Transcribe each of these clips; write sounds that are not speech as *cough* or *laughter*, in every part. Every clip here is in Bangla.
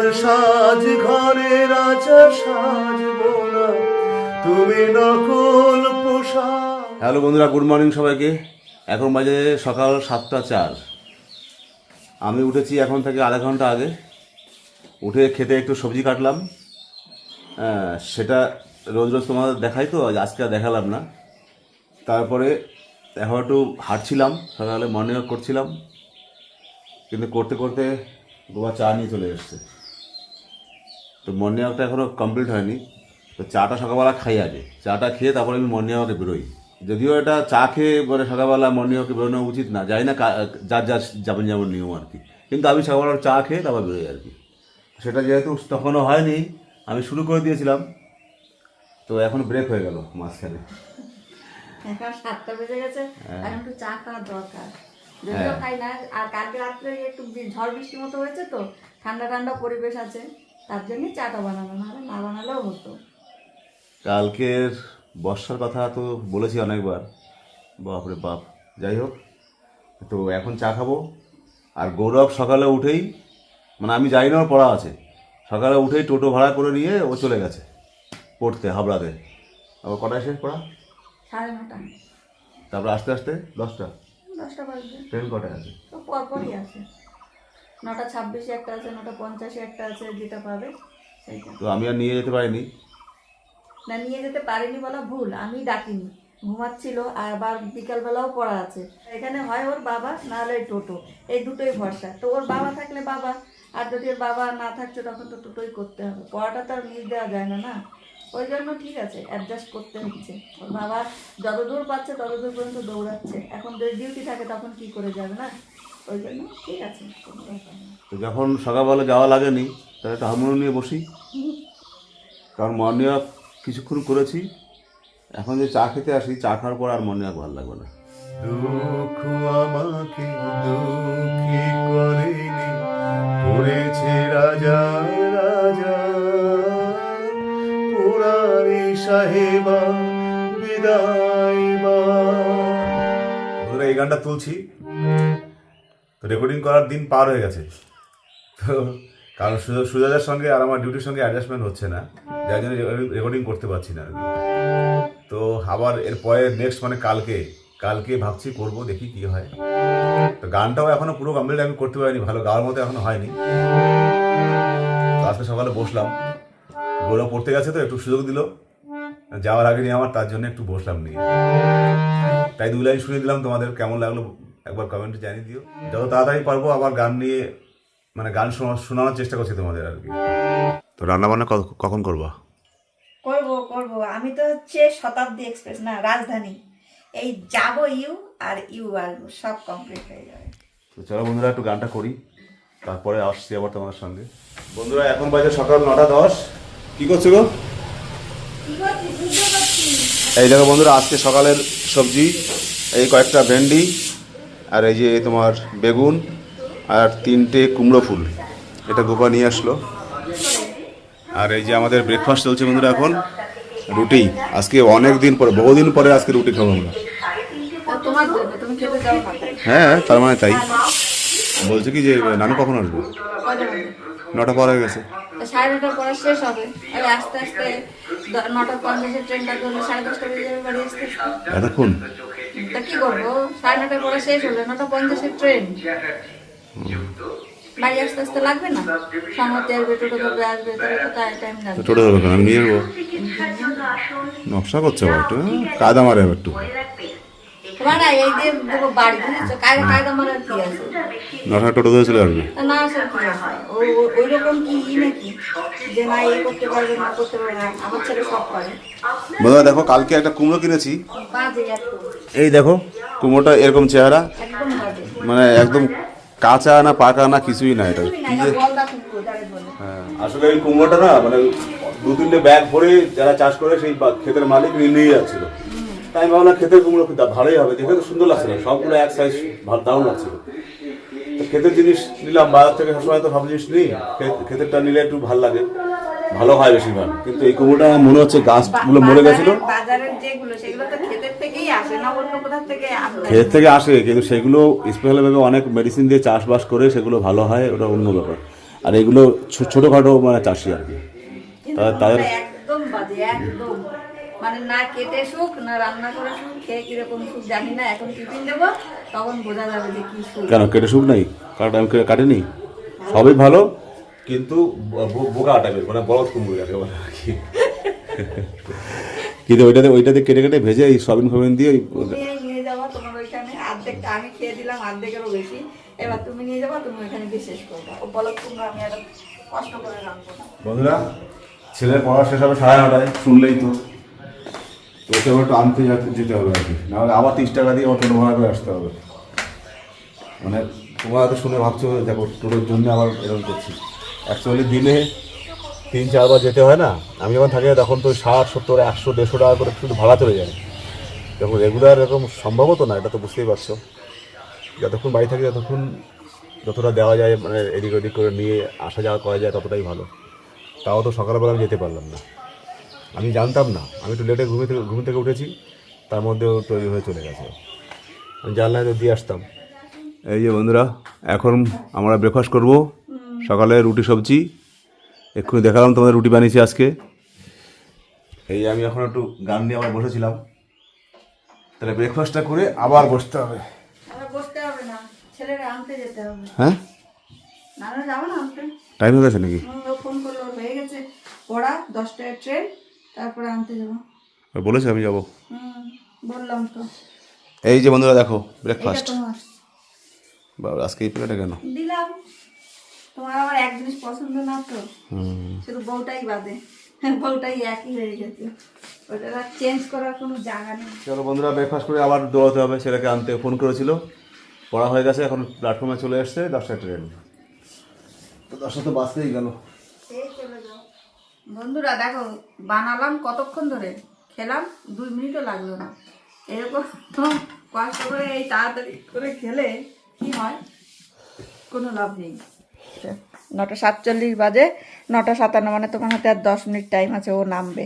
তোমার সাজ ঘরে রাজা সাজবো না। তুমি নকল পোশাক। হ্যালো বন্ধুরা গুড মর্নিং সবাইকে। এখন বাজে সকাল সাতটা চার। আমি উঠেছি এখন থেকে আধা ঘণ্টা আগে। উঠে খেতে একটু সবজি কাটলাম। হ্যাঁ, সেটা রোজ রোজ তোমাদের দেখাই তো আজকে দেখালাম না। তারপরে এখন একটু হাঁটছিলাম সকালে মর্নিং ওয়াক করছিলাম। কিন্তু করতে করতে গোয়া চা নিয়ে চলে এসছে। তো মর্নিং ওয়াকটা এখনও কমপ্লিট হয়নি। তো চাটা সকালবেলা খাই আগে। চাটা খেয়ে তারপরে আমি মর্নিং ওয়াকে বেরোই। যদিও এটা চা খেয়ে মানে সকালবেলা মর্নিং ওয়াকে বেরোনো উচিত না জানি না যার যার যাবেন যেমন নিয়ম আর কি। কিন্তু আমি সকালবেলা চা খেয়ে তারপর বেরোই আর কি। সেটা যেহেতু তখনও হয়নি আমি শুরু করে দিয়েছিলাম। তো এখন ব্রেক হয়ে গেল মাঝখানে। এখন সাতটা বেজে গেছে হ্যাঁ। এখন একটু চা খাওয়ার দরকার। যদিও খাই না আর কালকে রাত্রে একটু ঝড় মতো হয়েছে তো ঠান্ডা ঠান্ডা পরিবেশ আছে। তার জন্যই চাটা বানানো নাহলে না বানালেও হতো। কালকের বর্ষার কথা তো বলেছি অনেকবার। বাপরে বাপ। যাই হোক তো এখন চা খাব। আর গৌরব সকালে উঠেই মানে আমি জানি না ওর পড়া আছে সকালে উঠেই টোটো ভাড়া করে নিয়ে ও চলে গেছে পড়তে হাবড়াতে। আবার কটায় শেষ পড়া? সাড়ে নটা। তারপরে আস্তে আস্তে দশটা? দশটা বাজবে। ট্রেন কটায় আছে? পরপরই আছে। নটা ছাব্বিশে একটা আছে নটা পঞ্চাশে একটা আছে যেটা পাবে সেইটা। তো আমি আর নিয়ে যেতে পারিনি। না নিয়ে যেতে পারিনি বলা ভুল আমি ডাকিনি। ঘুমাচ্ছিল আর আবার বিকালবেলাও পড়া আছে। এখানে হয় ওর বাবা না হলে টোটো। এই দুটোই ভরসা। তো ওর বাবা থাকলে বাবা আর যদি ওর বাবা না থাকছে তখন তো টোটোই করতে হবে। পড়াটা তো আর মিস দেওয়া যায় না না? ওই জন্য ঠিক আছে অ্যাডজাস্ট করতে হচ্ছে। ওর বাবা যতদূর পাচ্ছে ততদূর পর্যন্ত দৌড়াচ্ছে। এখন যদি ডিউটি থাকে তখন কি করে যাবে না? ওই জন্য ঠিক আছে কোনো ব্যাপার না তো যখন সকালবেলা যাওয়া লাগেনি তাহলে একটা হারমোনিয়াম নিয়ে বসি। কারণ মর্নিং ওয়াক কিছুক্ষণ করেছি এখন যে চা খেতে আসি চা খাওয়ার পর আর মর্নিং ওয়াক ভালো লাগবে না। দুঃখ আমাকে দুঃখী করেনি করেছে রাজা রাজা। পুরারি সাহেবা বিদায় বা এই গানটা তুলছি। তো রেকর্ডিং করার দিন পার হয়ে গেছে। তো কারণ সুজা- সুজাতার সঙ্গে আর আমার ডিউটির সঙ্গে অ্যাডজাস্টমেন্ট হচ্ছে না। যার জন্য রেকর্ডিং করতে পারছি না। তো আবার এরপরে নেক্সট মানে কালকে। কালকে ভাবছি করব, দেখি কি হয়। তো গানটাও এখনও পুরো কমপ্লিট আমি করতে পারিনি, ভালো গাওয়ার মতো এখনও হয়নি। আজকে সকালে বসলাম। গোলা পড়তে গেছে তো, একটু সুযোগ দিল। যাওয়ার আগে নিয়ে আমার তার জন্য একটু বসলাম নিয়ে। তাই দু লাইন শুনে দিলাম তোমাদের, কেমন লাগল একবার কমেন্টে জানিয়ে দিও। যত তাড়াতাড়ি পারব আবার গান নিয়ে মানে গান শোনা- শোনানোর চেষ্টা করছি তোমাদের আর কি। তো রান্না বান্না কখন করবা? করব করব। আমি তো হচ্ছে শতাব্দী এক্সপ্রেস না রাজধানী। এই যাব ইউ আর ইউ আসব সব কমপ্লিট হয়ে যাবে। তো চলো বন্ধুরা একটু গানটা করি। তারপরে আসছি আবার তোমার সঙ্গে। বন্ধুরা এখন বাজে সকাল নটা দশ। কি করছ গো? এই দেখো বন্ধুরা আজকে সকালের সবজি এই কয়েকটা ভেন্ডি আর এই যে তোমার বেগুন আর তিনটে কুমড়ো ফুল এটা গোপা নিয়ে আসলো। আর এই যে আমাদের ব্রেকফাস্ট চলছে বন্ধুরা এখন রুটি। আজকে অনেক দিন পরে বহুদিন পরে আজকে রুটি খাব আমরা। যাও হ্যাঁ তার মানে তাই। বলছে কি যে নানু কখন আসব? নটা পর হয়ে গেছে। সাড়ে নটার পরে শেষ হবে। আর আস্তে আস্তে দ- নটা ট্রেনটা ধরলে সাড়ে দশটা বেজে যাবে বাড়ি আসতে আসতে। এতক্ষণ? তা কি করব? সাড়ে নটার পরে শেষ হলে নটা পঞ্চাশের ট্রেন। বাড়ি আসতে আসতে লাগবে না? সংহতি আসবে টোটো ধরবে আসবে টাইম লাগবে। টোটো ধরবে কেন? আমি নিয়ে যাব নকশা করছে আবার একটু হ্যাঁ? কায়দা মারে আবার একটু। তোমার এই দিয়ে দেবো বাড়ি বুঝেছ কায়দা কায়দা মারার কি আছে? নটা টোটো ধরে চলে আসবে না আসার কি ও- ও- ওই রকম কি ই নাকি? যে না এই করতে পারবে না করতে পারবে না আমার ছেলে সব করে। বন্ধুরা দেখো কালকে একটা কুমড়ো কিনেছি। এই দেখো কুমড়োটা এরকম চেহারা মানে একদম কাঁচা না পাকা না কিছুই না এটা। হ্যাঁ, আসলে এই কুমড়োটা না মানে দু তিনটে ব্যাগ ভরে যারা চাষ করে সেই ক্ষেতের মালিক নিয়ে নিয়ে যাচ্ছিল। তাই আমি ভাবলাম ক্ষেতের কুমড়ো খুব ভালোই হবে। দেখে তো সুন্দর লাগছিল। সবগুলো এক সাইজ দারুণ লাগছিল। ক্ষেতের জিনিস নিলাম। বাজার থেকে সবসময় তো সব জিনিস নিই। ক্ষেত- ক্ষেতেরটা নিলে একটু ভালো লাগে। ভালো হয় বেশিরভাগ। কিন্তু এই কুমড়োটা মনে হচ্ছে গাছগুলো মরে গেছিল। না ক্ষেত থেকে আসে? কিন্তু সেগুলো স্পেশালভাবে অনেক মেডিসিন দিয়ে চাষবাস করে সেগুলো ভালো হয় ওটা অন্য ব্যাপার। আর এগুলো ছোটোখাটো মানে চাষি আর কি। তাদের- মানে না কেটে সুখ না রান্না করে সুখ খেয়ে কীরকম সুখ জানি না এখন টিফিন দেবো তখন বোঝা যাবে যে কি সুখ। কেন কেটে সুখ নাই? কাটা টাইম কাটেনি? সবই ভালো কিন্তু বোকা টাইপের মানে বলদ কুমড়ো যাকে বলে আর কি। *laughs* কিন্তু ওইটাতে ওইটাতে কেটে কেটে ভেজে এই সবিন ফবিন দিয়ে ওই- নিয়ে যাব তোমার ওইখানে অর্ধেকটা আমি খেয়ে দিলাম অর্ধেকেরও বেশি। এবার তুমি নিয়ে যাব তুমি ওইখানে গিয়ে শেষ করব ও বলো তোমরা আমি আর কষ্ট করে রাখব বন্ধুরা ছেলের পড়া শেষ হবে সাড়ে নটায় শুনলেই তো। তো ওকে একটু আনতে যেতে- হবে আর কি। নাহলে আবার তিরিশ টাকা দিয়ে আমার টোটো ভাড়া করে আসতে হবে। মানে তোমরা হয়তো শুনে ভাবছ, দেখো, টোটোর জন্য আবার এরকম করছি। অ্যাকচুয়ালি দিনে তিন, চারবার যেতে হয় না। আমি যখন থাকি তখন তো ষাট, সত্তর, একশো, দেড়শো টাকা করে শুধু ভাড়া চলে যায়। দেখো রেগুলার এরকম সম্ভবও তো না, এটা তো বুঝতেই পারছ। যতক্ষণ বাড়ি থাকি, ততক্ষণ যতটা দেওয়া যায় মানে এদিক ওদিক করে নিয়ে আসা যাওয়া করা যায়, ততটাই ভালো। তাও তো সকালবেলা আমি যেতে পারলাম না। আমি জানতাম না। আমি একটু লেটে ঘুমে থেকে ঘুম থেকে উঠেছি। তার মধ্যেও তৈরি হয়ে চলে গেছে। আমি জানলায় তো দিয়ে আসতাম। এই যে বন্ধুরা এখন আমরা ব্রেকফাস্ট করব। সকালে রুটি সবজি। এক্ষুনি দেখালাম তোমাদের রুটি বানিয়েছি আজকে। এই আমি এখন একটু গান নিয়ে আবার বসেছিলাম। তাহলে ব্রেকফাস্টটা করে আবার বসতে হবে। আবার বসতে হবে না। ছেলেরা আনতে যেতে হবে। হ্যাঁ? নানা যাব না আনতে। টাইম হয়ে গেছে নাকি? ফোন করল হয়ে গেছে। পড়া দশটায় ট্রেন তারপরে আনতে যাব। বলেছে আমি যাব। বললাম তো। এই যে বন্ধুরা দেখো ব্রেকফাস্ট বাবা আজকে এই প্লেটে কেন? দিলাম। তোমার আবার এক জিনিস পছন্দ না তো? শুধু বউটাই বাদে। বউটাই একই হয়ে গেছে। ওটা চেঞ্জ করার কোনো জায়গা নেই। চলো বন্ধুরা ব্রেকফাস্ট করে আবার দৌড়াতে হবে। ছেলেকে আনতে ফোন করেছিল। পড়া হয়ে গেছে এখন প্ল্যাটফর্মে চলে এসছে দশটা ট্রেন তো দশটা তো বাসতেই গেল। চলে যাও। বন্ধুরা দেখো বানালাম কতক্ষণ ধরে? খেলাম দুই মিনিটও লাগল না। এরকম কষ্ট করে এই তাড়াতাড়ি করে খেলে কি হয়? কোনো লাভ নেই। নটা সাতচল্লিশ বাজে নটা সাতান্ন মানে তোমার হাতে আর দশ মিনিট টাইম আছে ও নামবে।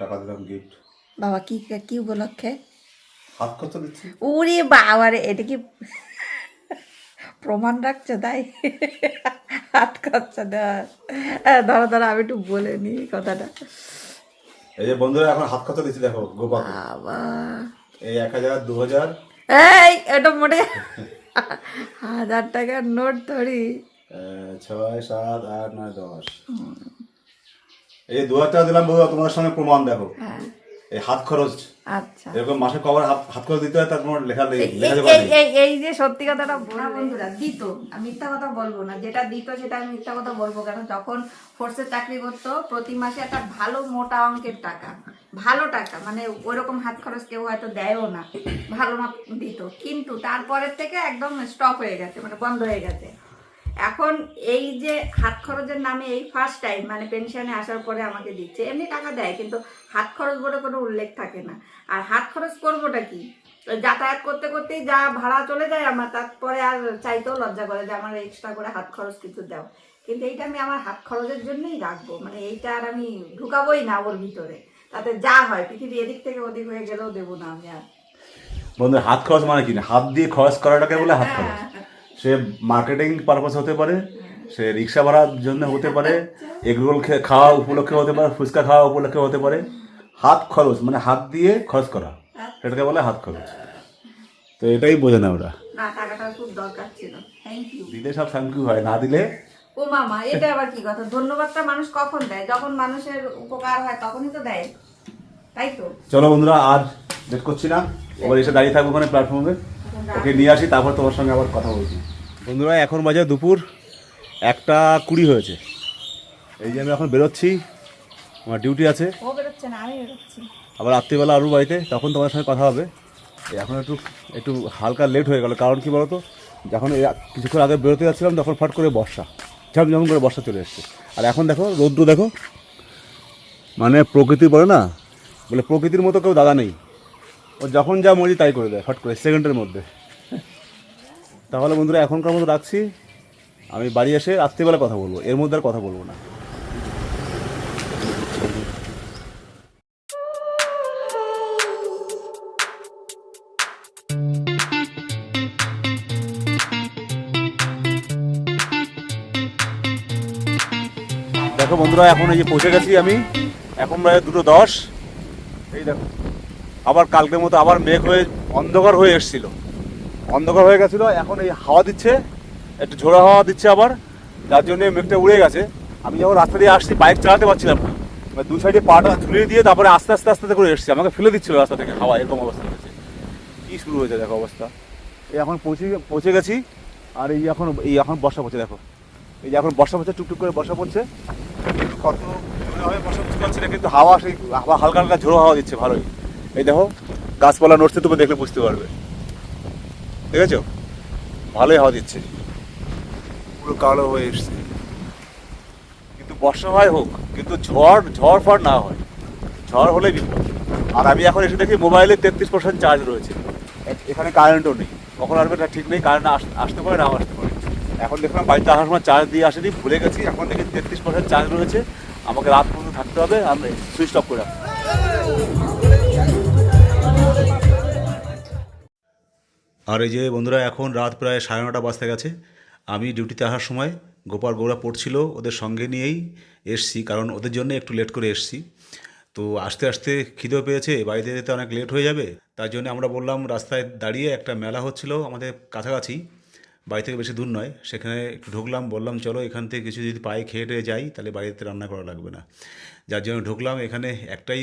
টাকা দিলাম গিফট বাবা কি কি উপলক্ষে? হাত দিচ্ছি? ওরে বাবারে এটা কি প্রমাণ রাখছো তাই? হাত খরচা দেওয়ার হ্যাঁ, ধরো ধরো আমি একটু বলে নিই কথাটা। এই যে বন্ধুরা এখন হাত খরচা দিচ্ছি দেখো গোপাল। বাবা। এই এক হাজার দু হাজার। এই এটা মোটে হাজার টাকার নোট ধরি। ছয় সাত আট নয় দশ। এই দু হাজার টাকা দিলাম বন্ধুরা তোমার সঙ্গে প্রমাণ দেখো। হ্যাঁ। হাত খরচ। আচ্ছা। এরকম মাসে কবার হাত খরচ দিতে হয় তার কোনো লেখা নেই এই- যে সত্যি কথাটা বলা বন্ধুরা দিত। আমি মিথ্যা কথা বলব না। যেটা দিত সেটা আমি মিথ্যা কথা বলব। কেন যখন ফোর্সে চাকরি করতো প্রতি মাসে একটা ভালো মোটা অঙ্কের টাকা। ভালো টাকা। মানে ওইরকম হাত খরচ কেউ হয়তো দেয়ও না। ভালো মাপ দিত। কিন্তু তারপরের থেকে একদম স্টপ হয়ে গেছে। মানে বন্ধ হয়ে গেছে। এখন এই যে হাত খরচের নামে এই ফার্স্ট টাইম মানে পেনশনে আসার পরে আমাকে দিচ্ছে এমনি টাকা দেয় কিন্তু হাত খরচ বলে কোনো উল্লেখ থাকে না। আর হাত খরচ করবোটা কি? যাতায়াত করতে করতেই যা ভাড়া চলে যায় আমার তারপরে আর চাইতেও লজ্জা করে যে আমার এক্সট্রা করে হাত খরচ কিছু দাও। কিন্তু এইটা আমি আমার হাত খরচের জন্যই রাখব মানে এইটা আর আমি ঢুকাবোই না ওর ভিতরে। তাতে যা হয় পৃথিবী এদিক থেকে ওদিক হয়ে গেলেও দেবো না আমি আর। বন্ধু হাত খরচ মানে কি হাত দিয়ে খরচ করাটাকে বলে হাত খরচ। সে মার্কেটিং পারপাস হতে পারে সে রিক্সা ভাড়ার জন্য হতে পারে এগরোল খে- খাওয়া উপলক্ষে হতে পারে ফুচকা খাওয়া উপলক্ষে হতে পারে হাত খরচ মানে হাত দিয়ে খরচ করা সেটাকে বলে হাত খরচ। তো এটাই বোঝে না ওরা। দিলে সব থ্যাংক ইউ হয় না দিলে ও মামা এটা আবার কি কথা? ধন্যবাদটা মানুষ কখন দেয়? যখন মানুষের উপকার হয় তখনই তো দেয়। তাই তো? চলো বন্ধুরা আর লেট করছি না। এবার এসে দাঁড়িয়ে থাকব ওখানে প্ল্যাটফর্মে ওকে নিয়ে আসি তারপর তোমার সঙ্গে আবার কথা বলছি। বন্ধুরা এখন বাজে দুপুর একটা কুড়ি হয়েছে। এই যে আমি এখন বেরোচ্ছি আমার ডিউটি আছে। আবার রাত্রিবেলা আরুর বাড়িতে তখন তোমার সঙ্গে কথা হবে। এই এখন একটু একটু হালকা লেট হয়ে গেল কারণ কি বলতো? যখন এই কিছুক্ষণ আগে বেরোতে যাচ্ছিলাম তখন ফট করে বর্ষা ঝমঝম করে বর্ষা চলে এসছে। আর এখন দেখো রৌদ্র দেখো মানে প্রকৃতি বলে না বলে প্রকৃতির মতো কেউ দাদা নেই। ও যখন যা মরি তাই করে দেয় ফট করে সেকেন্ডের মধ্যে। তাহলে বন্ধুরা, এখনকার মতো রাখছি। আমি বাড়ি এসে রাত্রিবেলা কথা বলব। এর মধ্যে আর কথা বলব না। দেখো বন্ধুরা, এখন এই যে পৌঁছে গেছি আমি। এখন প্রায় দুটো দশ। এই দেখো, আবার কালকের মতো আবার মেঘ হয়ে অন্ধকার হয়ে এসেছিল। অন্ধকার হয়ে গেছিল, এখন এই হাওয়া দিচ্ছে, একটু ঝোড়া হাওয়া দিচ্ছে আবার, যার জন্য মেঘটা উড়ে গেছে। আমি যখন রাস্তা দিয়ে আসছি বাইক চালাতে পারছিলাম দু সাইডে পাটা ঝুলিয়ে দিয়ে তারপরে আস্তে আস্তে আস্তে করে এসছি। আমাকে ফেলে দিচ্ছিল রাস্তা থেকে, হাওয়া এরকম অবস্থা হয়েছে। কি শুরু হয়েছে দেখো অবস্থা। এই এখন পৌঁছে পৌঁছে গেছি, আর এই এখন এই এখন বর্ষা পড়ছে দেখো। এই যে এখন বর্ষা পড়ছে, টুকটুক করে বর্ষা পড়ছে। কত বর্ষা বুঝতে পারছি না, কিন্তু হাওয়া সেই, হাওয়া হালকা হালকা ঝোড়ো হাওয়া দিচ্ছে, ভালোই। এই দেখো, গাছপালা নড়ছে, তুমি দেখলে বুঝতে পারবে। দেখেছ? ভালোই হাওয়া দিচ্ছে। পুরো কালো হয়ে এসছে। কিন্তু বর্ষা হয় হোক, কিন্তু ঝড় ঝড় ফড় না হয়। ঝড় হলে বিপদ। আর আমি এখন এসে দেখি মোবাইলে তেত্রিশ পার্সেন্ট চার্জ রয়েছে। এখানে কারেন্টও নেই। কখন আসবে তা ঠিক নেই কারেন্ট আসতে পারে না আসতে পারে। এখন দেখলাম বাড়িতে আসার সময় চার্জ দিয়ে আসেনি, ভুলে গেছি। এখন দেখি তেত্রিশ পার্সেন্ট চার্জ রয়েছে। আমাকে রাত পর্যন্ত থাকতে হবে, আমি সুইচ অফ করে রাখব। আর এই যে বন্ধুরা, এখন রাত প্রায় সাড়ে নটা বাজতে গেছে। আমি ডিউটিতে আসার সময় গোপাল গৌরা পড়ছিল, ওদের সঙ্গে নিয়েই এসছি, কারণ ওদের জন্য একটু লেট করে এসছি। তো আস্তে আস্তে খিদেও পেয়েছে, বাড়িতে যেতে অনেক লেট হয়ে যাবে, তার জন্য আমরা বললাম, রাস্তায় দাঁড়িয়ে একটা মেলা হচ্ছিল আমাদের কাছাকাছি, বাড়ি থেকে বেশি দূর নয়, সেখানে একটু ঢুকলাম, বললাম, চলো এখান থেকে কিছু যদি পায়ে খেয়ে টেয়ে যাই, তাহলে বাড়িতে রান্না করা লাগবে না। যার জন্য ঢুকলাম, এখানে একটাই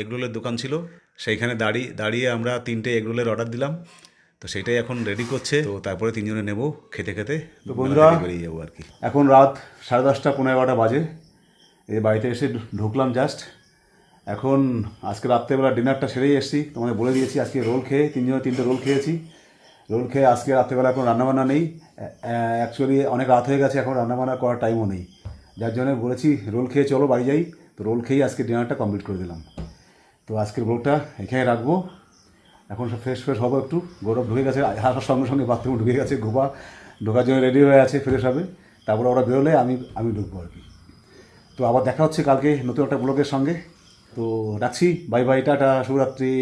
এগরোলের দোকান ছিল, সেইখানে দাঁড়িয়ে দাঁড়িয়ে আমরা তিনটে এগরোলের অর্ডার দিলাম। তো সেটাই এখন রেডি করছে। তো তারপরে তিনজনে নেব খেতে খেতে তো বন্ধুরা বেরিয়ে যাব আর কি। এখন রাত সাড়ে দশটা পনেরো এগারোটা বাজে। এই বাড়িতে এসে ঢুকলাম জাস্ট এখন আজকে রাত্রেবেলা ডিনারটা সেরেই এসেছি। তোমাদের বলে দিয়েছি আজকে রোল খেয়ে তিনজনে তিনটে রোল খেয়েছি। রোল খেয়ে আজকে রাত্রেবেলা এখন রান্নাবান্না নেই। অ্যাকচুয়ালি অনেক রাত হয়ে গেছে এখন রান্নাবান্না করার টাইমও নেই। যার জন্য বলেছি রোল খেয়ে চলো বাড়ি যাই। তো রোল খেয়েই আজকে ডিনারটা কমপ্লিট করে দিলাম। তো আজকের ব্লগটা এখানে রাখব। এখন সব ফ্রেশ ফ্রেশ হব একটু। গৌরব ঢুকে গেছে হাসার সঙ্গে সঙ্গে বাথরুমে ঢুকে গেছে গোপা ঢোকার জন্য রেডি হয়ে আছে ফ্রেশ হবে। তারপরে ওরা বেরোলে আমি আমি ঢুকবো আর কি। তো আবার দেখা হচ্ছে কালকে নতুন একটা ব্লগের সঙ্গে। তো রাখছি বাই বাই টাটা, শুভরাত্রি।